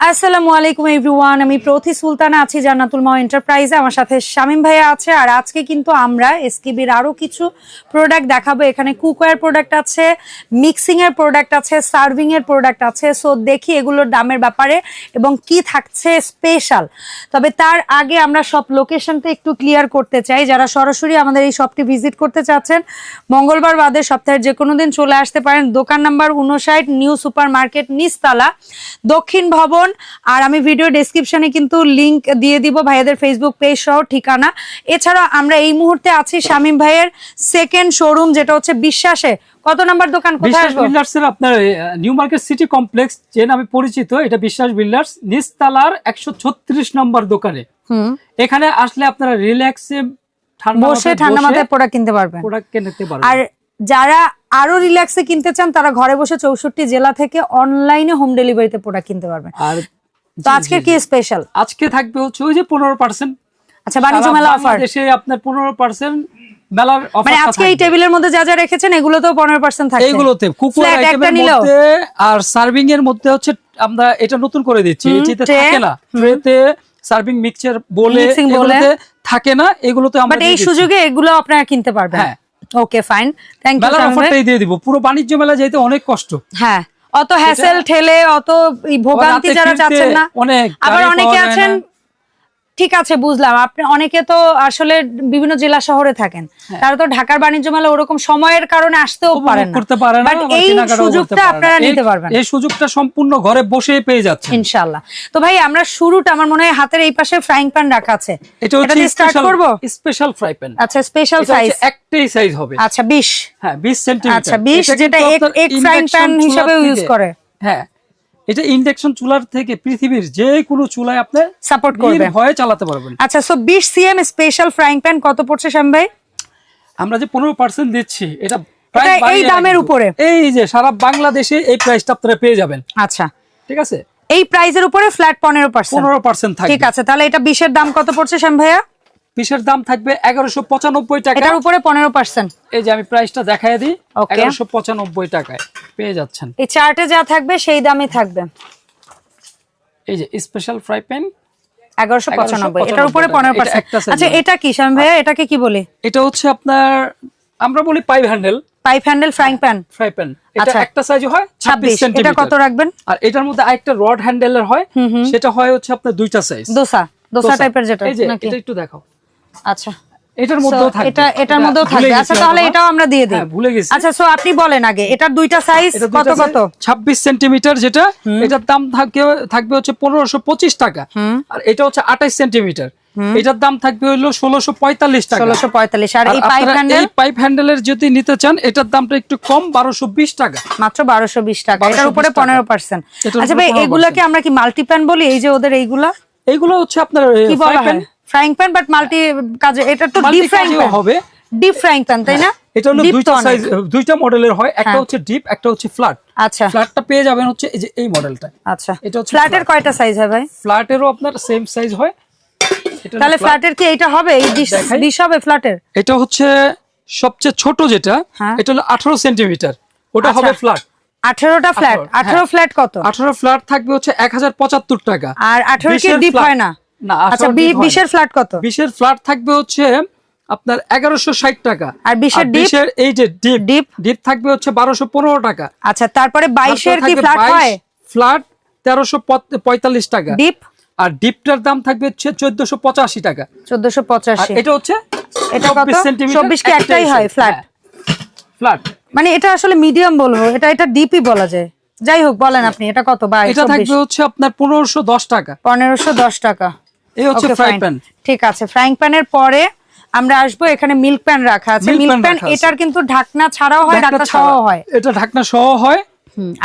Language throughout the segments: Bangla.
আসসালামু আলাইকুম এভরিওয়ান আমি প্রথি সুলতানা আছি জান্নাতুল মা এন্টারপ্রাইজে। আমার সাথে শামীম ভাইয়া আছে, আর আজকে কিন্তু আমরা এসকেবির আরও কিছু প্রোডাক্ট দেখাবো। এখানে কুকওয়্যার প্রোডাক্ট আছে মিক্সিংয়ের প্রোডাক্ট আছে সার্ভিংয়ের প্রোডাক্ট আছে। সো দেখি এগুলোর দামের ব্যাপারে এবং কি থাকছে স্পেশাল তবে তার আগে আমরা সব লোকেশনটা একটু ক্লিয়ার করতে চাই। যারা সরাসরি আমাদের এই শপটি ভিজিট করতে চাচ্ছেন, মঙ্গলবার বাদে সপ্তাহের যে কোনো দিন চলে আসতে পারেন। দোকান নাম্বার উনষাট, নিউ সুপার মার্কেট নিচতলা, দক্ষিণ ভবন আর আমি ভিডিও ডেসক্রিপশনে কিন্তু লিংক দিয়ে দিব ভাইয়াদের ফেসবুক পেজ সহ ঠিকানা। এছাড়া আমরা এই মুহূর্তে আছি শামীম ভাইয়ের সেকেন্ড শোরুম যেটা হচ্ছে বিশ্বাসে। কত নাম্বার দোকান? কোথায় আসব? বিল্ডার্স এর আপনার নিউ মার্কেট সিটি কমপ্লেক্স যে নামে পরিচিত এটা বিশ্বাস বিল্ডার্স নিস্তালার একশো ছত্রিশ নম্বর দোকানে। এখানে আসলে আপনারা রিল্যাক্সে বসে ঠান্ডা মাথায় প্রোডাক্ট কিনতে পারবেন। প্রোডাক্ট কিনতে পারবেন। আর যারা আরও রিল্যাক্সে কিনতে চান তারা ঘরে বসে চৌষট্টি জেলা থেকে অনলাইনে হোম ডেলিভারিতে প্রোডাক্ট কিনতে পারবেন। আর তো আজকের কি স্পেশাল আজকে থাকবে হচ্ছে ওই যে পনেরো পার্সেন্ট আচ্ছা বাণিজ্য মেলা অফার দেশে আপনার পনেরো পার্সেন্ট মেলার অফার মানে আজকে এই টেবিলের মধ্যে যা যা রেখেছেন এগুলোতেও থাকছে। কুকুর আইটেমের মধ্যে আর সার্ভিং এর মধ্যে হচ্ছে আমরা এটা নতুন করে দিচ্ছি। থাকে না। ট্রেতে সার্ভিং মিক্সচার বলে বলে। এগুলোতে থাকে না এগুলোতে আমরা বাট এই সুযোগে এগুলো আপনারা কিনতে পারবেন। হ্যাঁ। ওকে ফাইন থ্যাংক ইউ অফারটাই দিয়ে দিব। পুরো বাণিজ্য মেলা যেতে অনেক কষ্ট। হ্যাঁ অত হ্যাসেল ঠেলে অত ভোগান্তি যারা চাচ্ছেন না। আবার অনেকে আছেন। ঠিক আছে বুঝলাম। আপনি অনেকে তো আসলে বিভিন্ন জেলা শহরে থাকেন। হ্যাঁ। তারা তো ঢাকার বাণিজ্য মেলা ওরকম সময়ের কারণে আসতেও পারেন করতে পারে না বাট এই সুযোগটা আপনারা নিতে পারবেন। এই সুযোগটা সম্পূর্ণ ঘরে বসে পেয়ে যাচ্ছে ইনশাআল্লাহ। তো ভাই আমরা শুরুটা আমার মনে হয় হাতের এই পাশে ফ্রাইং প্যান রাখা আছে। এটা হচ্ছে স্টার্ট করব? স্পেশাল ফ্রাই প্যান আচ্ছা স্পেশাল সাইজ একটাই সাইজ হবে। আচ্ছা 20 হ্যাঁ 20 সেন্টিমিটার আচ্ছা, 20 যেটা এক- এক frying pan হিসাবেও use করে। হ্যাঁ। এটা ইন্ডাকশন চুলার থেকে পৃথিবীর যে কোনো চুলায় আপনি সাপোর্ট করবে ভয়ে চালাতে পারবেন। আচ্ছা so 20 CM special frying pan কত পড়ছে শ্যাম ভাই? আমরা যে পনেরো পার্সেন্ট দিচ্ছি এটা প্রায় এই দামের উপরে? এই যে সারা বাংলাদেশে এই প্রাইসটা আপনারা পেয়ে যাবেন। আচ্ছা। ঠিক আছে? এই প্রাইজের উপরে ফ্ল্যাট পনেরো পার্সেন্ট পনেরো পার্সেন্ট ঠিক আছে তাহলে এটা বিশের দাম কত পড়ছে শ্যাম ভাইয়া? পিসের দাম থাকবে এগারোশো পঁচানব্বই টাকা। এটার উপরে পনেরো পার্সেন্ট এই যে আমি প্রাইসটা দেখাই দিই. এগারোশো পঁচানব্বই টাকায়। পেয়ে যাচ্ছেন। এই চার্টে যা থাকবে সেই দামই থাকবে। এই যে স্পেশাল ফ্রাই প্যান এগারোশো পঁচানব্বই। 1195 এটার উপরে। পনেরো পার্সেন্ট। আচ্ছা এটা কি শ্যাম ভাইয়া? এটাকে কি বলি? এটা হচ্ছে আপনার আমরা বলি pipe handle pipe handle frying pan fry pan এটা আচ্ছা। একটা সাইজ হয় ছাব্বিশ ছাব্বিশ। এটা কত রাখবেন? আর এটার মধ্যে আরেকটা রড হ্যান্ডেলের হয়। সেটা হয় হচ্ছে আপনার দুইটা সাইজ দোসা। দোসা টাইপের যেটা নাকি? এটা একটু দেখাও। আচ্ছা। এটার মধ্যেও থাকবে। এটা এটার মধ্যেও থাকবে। আচ্ছা তাহলে এটাও আমরা দিয়ে দিই। হ্যাঁ, ভুলে গেছি। আচ্ছা সো আপনি বলেন আগে এটার দুইটা সাইজ কত কত? ছাব্বিশ সেন্টিমিটার যেটা এটার দাম থাকবে থাকবে হচ্ছে পনেরোশো পঁচিশ টাকা। আর এটা হচ্ছে আঠাইশ সেন্টিমিটার। এটার দাম থাকবে হলো ষোলোশো পঁয়তাল্লিশ টাকা। ষোলোশো পঁয়তাল্লিশ। আর এই পাইপ হ্যান্ডেল পাইপ হ্যান্ডেলের যদি নিতে চান এটার দামটা একটু কম বারোশো বিশ টাকা। মাত্র বারোশো বিশ টাকা। এটার উপরে। পনেরো পার্সেন্ট আচ্ছা ভাই এগুলাকে আমরা কি মাল্টিপ্যান বলি? এই যে ওদের এইগুলা? এইগুলো হচ্ছে আপনার হয় ফ্রাইং প্যান বাট মাল্টি কাজে এটা তো ডিপ ফ্রাইং প্যান হবে। ডিপ ফ্রাইং প্যান তাই না? এটা হলো দুইটা সাইজ দুইটা মডেলের হয় একটা হ্যাঁ। হচ্ছে ডিপ একটা হচ্ছে ফ্ল্যাট আচ্ছা। ফ্ল্যাটটা পেয়ে যাবেন হচ্ছে এই যে এই মডেলটা আচ্ছা। এটা হচ্ছে ফ্ল্যাটের। কয়টা সাইজ হয় ভাই? ফ্ল্যাটেরও আপনার সেম সাইজ হয়। তাহলে ফ্ল্যাটের কি এটা হবে? এই ডিশ হবে ফ্ল্যাটের এটা হচ্ছে সবচেয়ে ছোট যেটা হ্যাঁ। এটা হলো আঠারো সেন্টিমিটার। ওটা আচ্ছা। হবে ফ্ল্যাট আঠেরোটা ফ্ল্যাট 18 হ্যাঁ। ফ্ল্যাট কত? আঠারো ফ্ল্যাট থাকবে হচ্ছে এক হাজার পঁচাত্তর টাকা। আর আঠেরো কি ডিপ হয় না? না আচ্ছা 18 deep বিশের ফ্ল্যাট কত? ফ্ল্যাট থাকবে হচ্ছে আপনার এগারোশো ষাট টাকা। আর এই যে ডিপ Deep? ডিপ থাকবে হচ্ছে বারোশো পনেরো টাকা। আচ্ছা তারপরে কি ফ্ল্যাট হয়? টাকা। ডিপ আর ডিপটার দাম থাকবে হচ্ছে টাকা। আর এটা হচ্ছে এটা কত? 24 কি একটাই হয় ফ্ল্যাট ফ্ল্যাট মানে এটা আসলে মিডিয়াম বলব এটা এটা ডিপই বলা যায়। যাই হোক বলেন আপনি এটা কত? বাইশ এটা থাকবে হচ্ছে আপনার পনেরোশো দশ টাকা। পনেরোশো দশ টাকা। এই হচ্ছে ফ্রাই প্যান ঠিক আছে ফ্রাইং প্যানের পরে আমরা আসব এখানে মিল্ক প্যান রাখা আছে। মিল্ক প্যান এটার কিন্তু ঢাকনা ছাড়াও হয় ঢাকনা সহ হয়। এটা ঢাকনা সহ হয়।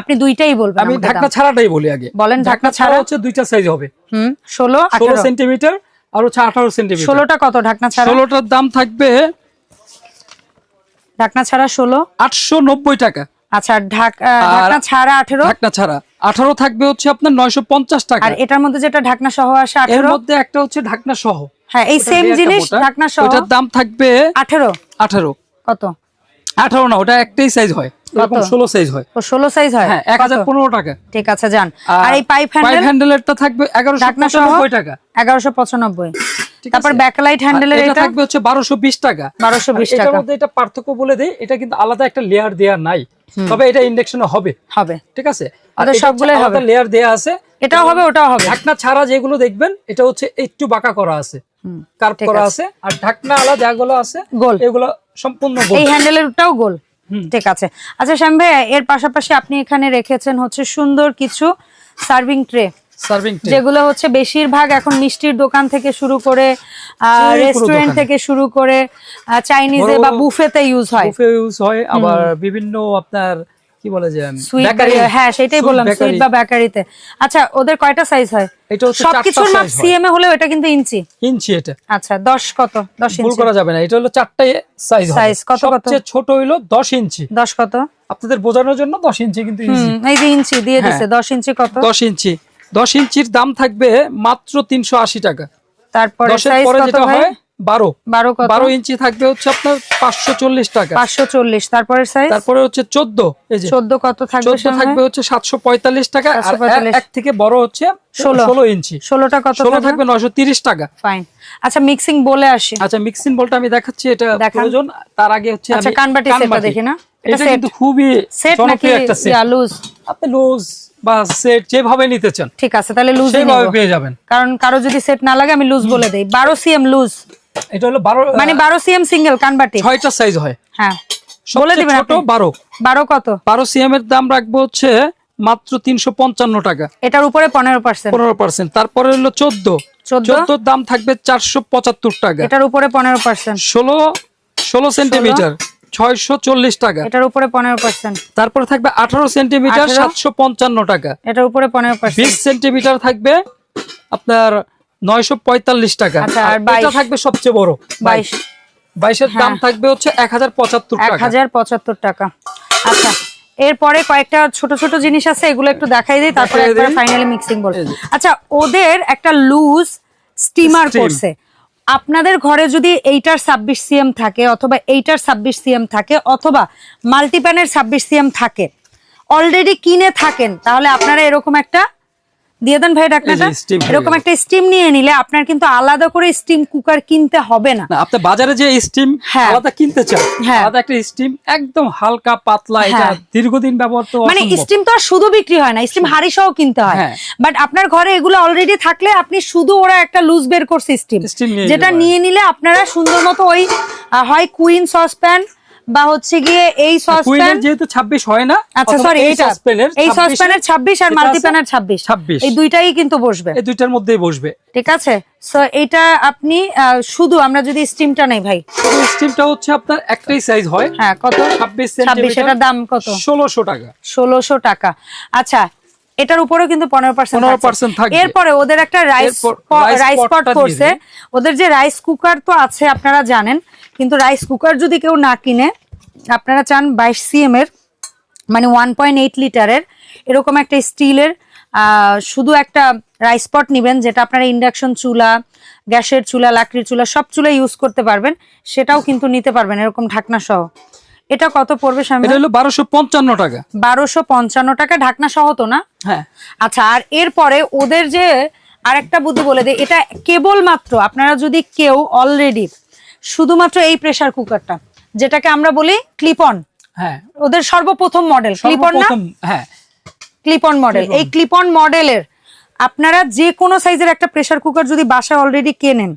আপনি দুইটাই বলবেন আমি ঢাকনা ছাড়াটাই বলি আগে। বলেন ঢাকনা ছাড়া? হচ্ছে দুইটা সাইজ হবে। হুম ষোলো ষোলো আঠারো সেন্টিমিটার আর হচ্ছে আঠারো সেন্টিমিটার ষোলোটা কত ঢাকনা ছাড়া? ষোলোটার দাম থাকবে ঢাকনা ছাড়া ষোলো? আটশো নব্বই টাকা। আচ্ছা ঢাক ঢাকনা ছাড়া আঠেরো? ঢাকনা ছাড়া। আঠারো থাকবে হচ্ছে আপনার নয়শো পঞ্চাশ টাকা। আর এটার মধ্যে যেটা ঢাকনা সহ আসে এর মধ্যে একটা হচ্ছে ঢাকনা সহ। হ্যাঁ এই সেম জিনিস ঢাকনা সহ। ওটার দাম থাকবে আঠেরো? আঠারো। কত? আঠারো না ওটা একটাই সাইজ হয়। এরকম কত? ষোলো সাইজ হয়। ও সাইজ হয়? হ্যাঁ এক হাজার কত? পনেরো টাকা। ঠিক আছে যান। আর এই পাইপ পাইপ হ্যান্ডেলেরটা থাকবে এগারোশো ঢাকনা সহ? পঁচানব্বই টাকা। এগারোশো পঁচানব্বই। ঠিক তারপর ব্যাকলাইট হ্যান্ডেলের এটা থাকবে হচ্ছে বারোশো বিশ টাকা। 1220 আর এটার মধ্যে এটা পার্থক্য বলে দেয় এটা কিন্তু আলাদা একটা লেয়ার দেওয়া নাই। তবে এটা ইন্ডাকশনে হবে। হবে। ঠিক আছে? আর সবগুলোই হবে। লেয়ার দেয়া আছে। এটাও হবে ওটাও হবে। ঢাকনা ছাড়া যেগুলো দেখবেন এটা হচ্ছে একটু বাঁকা করা আছে। কার্ভ করা আছে। আর ঢাকনা আলাদা যেগুলো আছে গোল। এগুলো সম্পূর্ণ গোল। এই হ্যান্ডেলেরটাও গোল। ঠিক আছে। আচ্ছা শ্যাম ভাই এর পাশাপাশি আপনি এখানে রেখেছেন হচ্ছে সুন্দর কিছু সার্ভিং ট্রে যেগুলো হচ্ছে বেশিরভাগ এখন মিষ্টির দোকান থেকে শুরু করে রেস্টুরেন্ট থেকে শুরু করে চাইনিজে বা বুফেতে ইউজ হয়। বুফে ইউজ হয় আবার বিভিন্ন আপনার কি বলে যে হ্যাঁ সেটাই বললাম সুইট বা বেকারিতে আচ্ছা ওদের কয়টা সাইজ হয়? এটা হচ্ছে চারটা সবকিছুর মাপ সিএম এ হলেও এটা কিন্তু ইঞ্চি। ইঞ্চি এটা। আচ্ছা দশ কত? দশ ভুল ইঞ্চি। করা যাবে না এটা হলো চারটাই সাইজ Size কত কত? সবচেয়ে ছোট হইল দশ ইঞ্চি। দশ কত? আপনাদের বোঝানোর জন্য দশ ইঞ্চি কিন্তু ইজি এই যে ইঞ্চি দিয়ে হ্যাঁ। দিছে দশ ইঞ্চি কত? দশ ইঞ্চি। দশ ইঞ্চির দাম থাকবে মাত্র তিনশো আশি টাকা। তারপরে দশের পরে যেটা হয় বারো। বারো বারো ইঞ্চি থাকবে হচ্ছে আপনার পাঁচশো চল্লিশ টাকা। পাঁচশো চল্লিশ। তারপরে সাইজ তারপরে হচ্ছে চোদ্দ। চোদ্দ কত থাকবে থাকবে হচ্ছে সাতশো পঁয়তাল্লিশ টাকা। আর এক থেকে বড় হচ্ছে ষোলো। ইঞ্চি। ষোলোটা কত ষোলো থাকবে? নয়শো তিরিশ টাকা। ফাইন আচ্ছা মিক্সিং বলে আসি। আচ্ছা মিক্সিং বলটা আমি দেখাচ্ছি এটা। প্রয়োজন। তার আগে হচ্ছে আচ্ছা, কানবাটি দেখি না? এটা কিন্তু খুবই সেট নাকি একটা লুজ আপনি লুজ বা সেট যেভাবে নিতে চান ঠিক আছে তাহলে লুজ সেইভাবে পেয়ে যাবেন। কারণ কারও যদি সেট না লাগে আমি লুজ বলে দেই। বারো সিএম লুজ এটা হলো বারো মানে বারো সিএম সিঙ্গেল কানবাটি। ছয়টা সাইজ হয়। হ্যাঁ। বলে দিবেন ছোট আপনি। বারো। বারো কত? বারো সিএম এর দাম রাখব হচ্ছে মাত্র তিনশো পঞ্চান্ন টাকা। এটার উপরে পনেরো পার্সেন্ট পনেরো পার্সেন্ট তারপরে হলো চোদ্দ। চোদ্দ? চোদ্দোর দাম থাকবে চারশো পঁচাত্তর টাকা। এটার উপরে পনেরো পার্সেন্ট ষোলো ষোলো সেন্টিমিটার ছয়শো চল্লিশ টাকা। এটার উপরে পনেরো পার্সেন্ট। তারপরে থাকবে আঠারো সেন্টিমিটার সাতশো পঞ্চান্ন টাকা। এটার উপরে পনেরো পার্সেন্ট। বিশ সেন্টিমিটার থাকবে আপনার নয়শো পঁয়তাল্লিশ টাকা। আচ্ছা, এটা থাকবে সবচেয়ে বড় বাইশ। বাইশের দাম থাকবে হচ্ছে এক হাজার পঁচাত্তর এক হাজার পঁচাত্তর টাকা। আচ্ছা এরপরে কয়েকটা ছোট ছোট জিনিস আছে এগুলো একটু দেখাই দিই তারপরে। ফাইনালি মিক্সিং বল এই যে। আচ্ছা ওদের একটা লুজ স্টিমার করছে। আপনাদের ঘরে যদি এইটার ছাব্বিশ সিএম থাকে অথবা এইটার ছাব্বিশ সিএম থাকে অথবা মাল্টিপ্যানের ছাব্বিশ সিএম থাকে অলরেডি কিনে থাকেন, তাহলে আপনারা এরকম একটা দিয়ে দেন ভাই ঢাকনাটা এরকম একটা স্টিম নিয়ে নিলে আপনার কিন্তু আলাদা করে স্টিম কুকার কিনতে হবে না না আপনি বাজারে যে স্টিম হ্যাঁ। আলাদা কিনতে চান হ্যাঁ। আলাদা একটা স্টিম একদম হালকা পাতলা এটা হ্যাঁ। দীর্ঘদিন ব্যবহার তো মানে স্টিম তো আর শুধু বিক্রি হয় না স্টিম হাড়ি সহ কিনতে হয়। বাট আপনার ঘরে এগুলো অলরেডি থাকলে আপনি শুধু ওরা একটা লুজ বের করছে স্টিম যেটা নিয়ে নিলে আপনারা সুন্দর মতো ওই হয় কুইন সসপ্যান বা হচ্ছে গিয়ে এই সসপ্যান যেহেতু ছাব্বিশ হয় না আচ্ছা সরি এই এইটা সসপ্যানের এই সসপ্যানের ছাব্বিশ আর যেটা আছে, মাল্টিপ্যানের ছাব্বিশ। 26 এই দুইটাই কিন্তু বসবে। এই দুইটার মধ্যেই বসবে। ঠিক আছে? সো এটা আপনি শুধু আমরা যদি স্টিমটা নেই ভাই। স্টিমটা হচ্ছে আপনার একটাই সাইজ হয়। হ্যাঁ কত? ছাব্বিশ ছাব্বিশ এটার দাম কত? ষোলোশো টাকা। ষোলোশো টাকা। আচ্ছা এটার উপরেও কিন্তু পনেরো পার্সেন্ট 15% এরপরে ওদের একটা রাইস রাইস পট করছে ওদের যে রাইস কুকার তো আছে আপনারা জানেন কিন্তু রাইস কুকার যদি কেউ না কিনে আপনারা চান বাইশ সিএম এর মানে ওয়ান পয়েন্ট এইট লিটারের এরকম একটা স্টিলের শুধু একটা রাইস পট নেবেন যেটা আপনারা ইন্ডাকশন চুলা গ্যাসের চুলা লাকড়ির চুলা সব চুলা ইউজ করতে পারবেন সেটাও কিন্তু নিতে পারবেন এরকম ঢাকনা সহ। এটা কত পড়বে সামনে এটা হলো বারোশো পঞ্চান্ন টাকা। বারোশো পঞ্চান্ন টাকা ঢাকনা সহ তো না? হ্যাঁ। আচ্ছা আর এরপরে ওদের যে আরেকটা বুদ্ধি বলে দেয় এটা কেবল মাত্র আপনারা যদি কেউ অলরেডি শুধুমাত্র এই প্রেসার কুকারটা যেটাকে আমরা বলি ক্লিপন হ্যাঁ। ওদের সর্বপ্রথম মডেল ক্লিপন না? হ্যাঁ। ক্লিপন মডেল এই ক্লিপন মডেলের আপনারা যে কোনো সাইজের একটা প্রেসার কুকার যদি বাসায় অলরেডি কেনেন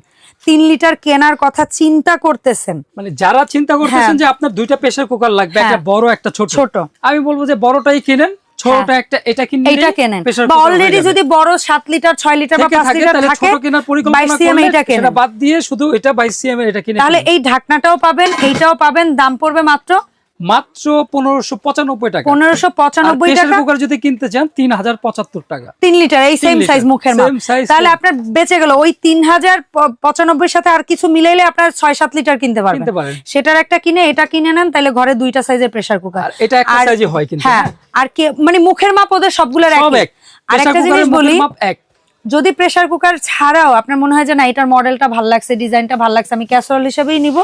তিন লিটার কেনার কথা চিন্তা করতেছেন। মানে যারা চিন্তা করতেছেন যে আপনার দুইটা প্রেসার কুকার লাগবে একটা হ্যাঁ। বড় একটা ছোট। ছোট। আমি বলব যে বড়টাই কিনেন ছোট একটা এটা কিনে এটা কেনেন। বা অলরেডি যদি বড় সাত লিটার ছয় লিটার বা পাঁচ লিটার থাকে ছোট কেনার পরিকল্পনা করলে এইটা কেনেন। সেটা বাদ দিয়ে শুধু এটা 22 সিএম এটা কিনে তাহলে এই ঢাকনাটাও পাবেন এইটাও পাবেন দাম পড়বে মাত্র মাত্র 1595 টাকা। পনেরোশো পঁচানব্বই টাকা? কুকার যদি কিনতে চান 3075 টাকা। তিন লিটার এই সেম সাইজ মুখের তাহলে আপনার বেঁচে গেল। ওই তিন হাজার পঁচানব্বই সাথে আর কিছু মিলাইলে আপনার ছয় সাত লিটার কিনতে পারবেন। সেটার একটা কিনে এটা কিনে নেন তাহলে ঘরে দুইটা সাইজের প্রেসার কুকার এটা একটা সাইজে হয় কিন্তু। হ্যাঁ আর কে মানে মুখের মাপ ওদের সবগুলোর এক। আর একটা জিনিস বলি মাপ এক। যদি প্রেসার কুকার ছাড়াও আপনার মনে হয় যে না এটার মডেলটা ভালো লাগছে ডিজাইনটা ভালো লাগছে আমি ক্যাসরোল হিসেবেই নিব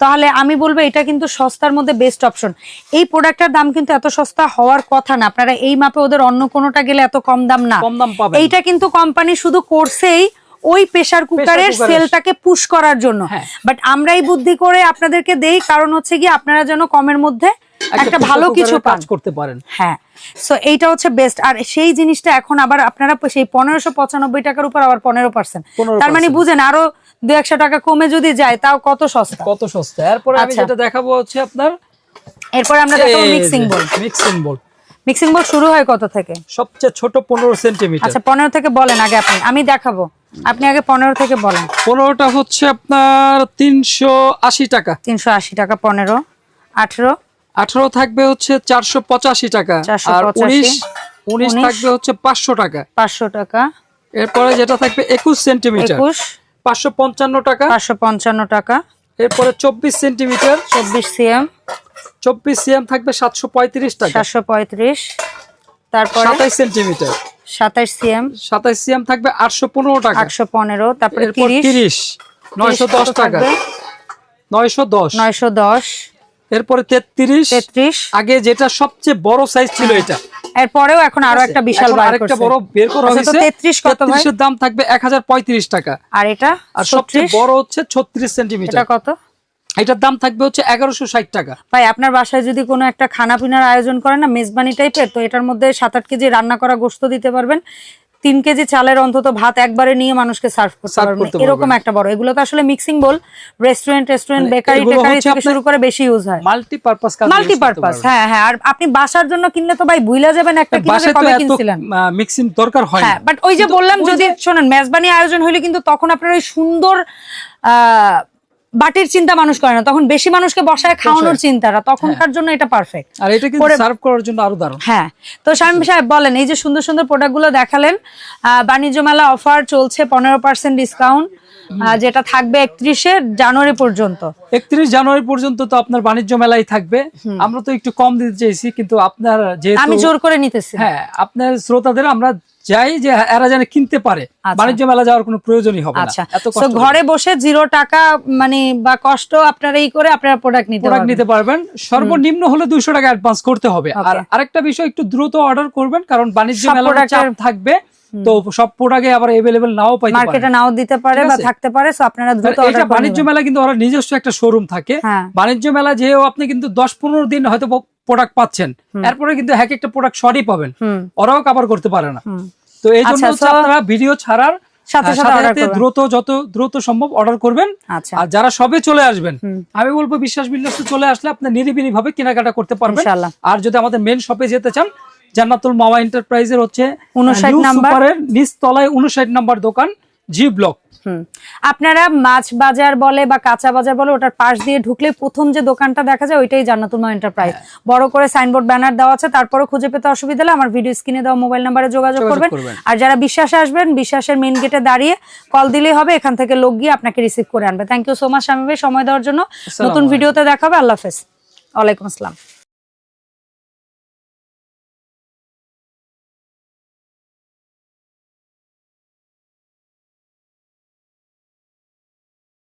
তাহলে আমি বলব এটা কিন্তু সস্তার মধ্যে বেস্ট অপশন এই প্রোডাক্টটার দাম কিন্তু এত সস্তা হওয়ার কথা না আপনারা এই মাপে ওদের অন্য কোনোটা গেলে এত কম দাম না। কম দাম পাবেন এইটা কিন্তু কোম্পানি শুধু করছেই ওই প্রেসার কুকারের সেলটাকে পুশ করার জন্য। হ্যাঁ। বাট আমরা এই বুদ্ধি করে আপনাদেরকে দেই কারণ হচ্ছে কি আপনারা যেন কমের মধ্যে একটা ভালো কিছু কাজ করতে পারেন। হ্যাঁ। সো এইটা হচ্ছে বেস্ট আর সেই জিনিসটা এখন আবার আপনারা সেই পনেরোশো পঁচানব্বই টাকার উপর আবার পনেরো পার্সেন্ট তার মানে বুঝেন আরও দু একশো টাকা কমে যদি যায় তাও কত সস্তা। কত সস্তা। এরপরে আমি আচ্ছা। যেটা দেখাবো হচ্ছে আপনার এরপর আমরা দেখাবো mixing bowl mixing bowl mixing bowl শুরু হয় কত থেকে? সবচেয়ে ছোট পনেরো সেন্টিমিটার। আচ্ছা পনেরো থেকে বলেন আগে আপনি। আমি দেখাবো। আপনি আগে পনেরো থেকে বলেন। পনেরোটা হচ্ছে আপনার তিনশো আশি টাকা। তিনশো আশি টাকা পনেরো আঠেরো আঠারো থাকবে হচ্ছে চারশো পঁচাশি টাকা। 485 আর উনিশ উনিশ থাকবে হচ্ছে পাঁচশো টাকা। পাঁচশো টাকা। এরপরে যেটা থাকবে একুশ সেন্টিমিটার। পাঁচশো পঞ্চান্ন টাকা। পাঁচশো পঞ্চান্ন টাকা। এরপরে চব্বিশ সেন্টিমিটার। চব্বিশ সিএম। চব্বিশ সিএম থাকবে সাতশো পঁয়ত্রিশ টাকা। সাতশো পঁয়ত্রিশ। তারপরে? সাতাইশ সেন্টিমিটার। সাতাইশ সিএম। সাতাইশ সিএম থাকবে আটশো পনেরো টাকা। আটশো পনেরো। তারপরে তিরিশ। নয়শো দশ টাকা। নয়শো দশ। নয়শো দশ। এরপরে তেত্রিশ। তেত্রিশ। আগে যেটা সবচেয়ে বড় সাইজ ছিল এটা। এরপরেও এখন আরও একটা বিশাল বার আরেকটা বড় বের করা আচ্ছা, হয়েছে। তেত্রিশ কত ভাই? 33 এর দাম থাকবে এক হাজার পঁয়ত্রিশ টাকা। আর এটা? আর সবচেয়ে বড় হচ্ছে ছত্রিশ এটা সেন্টিমিটার কত? এটার দাম থাকবে হচ্ছে এগারোশো ষাট টাকা। ভাই আপনার বাসায় যদি কোনো একটা খানা পিনার আয়োজন করেন না মেজবানি টাইপের তো এটার মধ্যে সাত আট কেজি রান্না করা গোস্ত দিতে পারবেন। তিন কেজি চালের অন্তত ভাত একবারে নিয়ে মানুষকে সার্ভ করতে করতে এরকম একটা বড়। এগুলো তো আসলে mixing bowl restaurant restaurant bakery টেকারি থেকে শুরু করে বেশি ইউজ হয়। মাল্টিপারপাস কাজ মাল্টিপারপাস হ্যাঁ হ্যাঁ আর আপনি বাসার জন্য কিনলে তো ভাই ভুইলা যাবেন একটা কিনে যে কবে কিনছিলেন? মিক্সিং দরকার হয় হ্যাঁ বাট ওই যে বললাম যদি শোনেন মেজবানি আয়োজন হইলে কিন্তু তখন আপনার ওই সুন্দর আহ, বাটির চিন্তা মানুষ করে না। তখন বেশি মানুষকে বসায় খাওয়ানোর চিন্তাটা। তখনকার জন্য এটা পারফেক্ট আর এটা কিন্তু সার্ভ করার জন্য আরও দারুণ। হ্যাঁ। তো শামীম সাহেব বলেন এই যে সুন্দর সুন্দর প্রোডাক্টগুলো দেখালেন বাণিজ্য মেলা অফার চলছে পনেরো পার্সেন্ট ডিসকাউন্ট যেটা থাকবে একত্রিশে জানুয়ারি পর্যন্ত। একত্রিশ জানুয়ারি পর্যন্ত তো আপনার বাণিজ্য মেলাই থাকবে। আমরা তো একটু কম দিতে চাইছি কিন্তু আপনার যেহেতু আমি জোর করে নিতেছি। হ্যাঁ আপনার শ্রোতাদের আমরা চাই যে এরা যেন কিনতে পারে আচ্ছা। বাণিজ্য মেলা যাওয়ার কোনো প্রয়োজনই হবে আচ্ছা। তো ঘরে বসে জিরো টাকা মানে বা কষ্ট আপনারা এই করে আপনারা প্রোডাক্ট নিতে প্রোডাক্ট পারবেন। নিতে পারবেন। সর্বনিম্ন হলে দুইশো টাকা অ্যাডভান্স করতে হবে। আর আরেকটা বিষয় একটু দ্রুত অর্ডার করবেন কারণ বাণিজ্য মেলার চাপ থাকবে। তো সব প্রোডাক্টে আবার এভেলেবেল নাও পাইতে মার্কেটে নাও দিতে পারে বা থাকতে পারে সো আপনারা দ্রুত অর্ডার এটা বাণিজ্য মেলা কিন্তু ওরা নিজস্ব একটা শোরুম থাকে। হ্যাঁ। বাণিজ্য মেলা যেও আপনি কিন্তু দশ পনেরো দিন হয়তো প্রোডাক্ট পাচ্ছেন এরপরে কিন্তু এক একটা প্রোডাক্ট শর্টই পাবেন। ওরাও কভার করতে পারে না। তো এই জন্য আচ্ছা, আপনারা ভিডিও ছাড়ার সাথে সাথে। দ্রুত যত দ্রুত সম্ভব অর্ডার করবেন। আচ্ছা। আর যারা সবে চলে আসবেন আমি বলব বিশ্বাস বিল্লাসে চলে আসলে আপনি নিরিবিলি ভাবে কেনাকাটা করতে পারবেন। আর যদি আমাদের মেন শপে যেতে চান জান্নাতুল মাওয়া এন্টারপ্রাইজের হচ্ছে 59 নিউ নাম্বার। নিচ তলায় উনষাট নাম্বার দোকান জি ব্লক আপনারা মাছ বাজার বলে বা কাঁচা বাজার বলে ওটার পাশ দিয়ে ঢুকলে প্রথম যে দোকানটা দেখা যায় ওইটাই জান্নাতুল মা এন্টারপ্রাইজ হ্যাঁ। বড় করে সাইনবোর্ড ব্যানার দেওয়া আছে তারপরে খুঁজে পেতে অসুবিধা হলে আমার ভিডিও স্ক্রিনে দেওয়া মোবাইল নাম্বারে যোগাযোগ করবেন। আর যারা বিশ্বাসে আসবেন বিশ্বাসের মেন গেটে দাঁড়িয়ে কল দিলেই হবে এখান থেকে লোক গিয়ে আপনাকে রিসিভ করে আনবে। থ্যাংক ইউ সো মাচ স্বামী ভাই। সময় দেওয়ার জন্য নতুন ভিডিওতে দেখাবে। আল্লাহ হাফেজ। ওয়ালাইকুম আসসালাম।